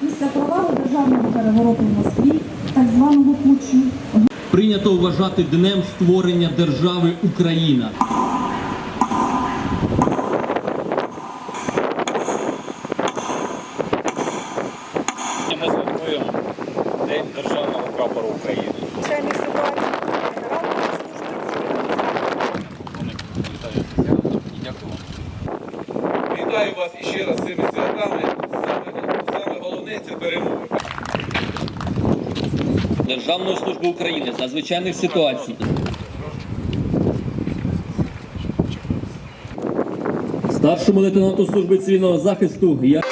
після провалу державного перевороту в Москві, так званого путчу, Прийнято вважати днем створення держави Україна. Ми святкуємо День державного прапору України. Вітаю вас іще раз з цими святами. Перемога. Державної служби України з надзвичайних ситуацій. Старшому лейтенанту служби цивільного захисту я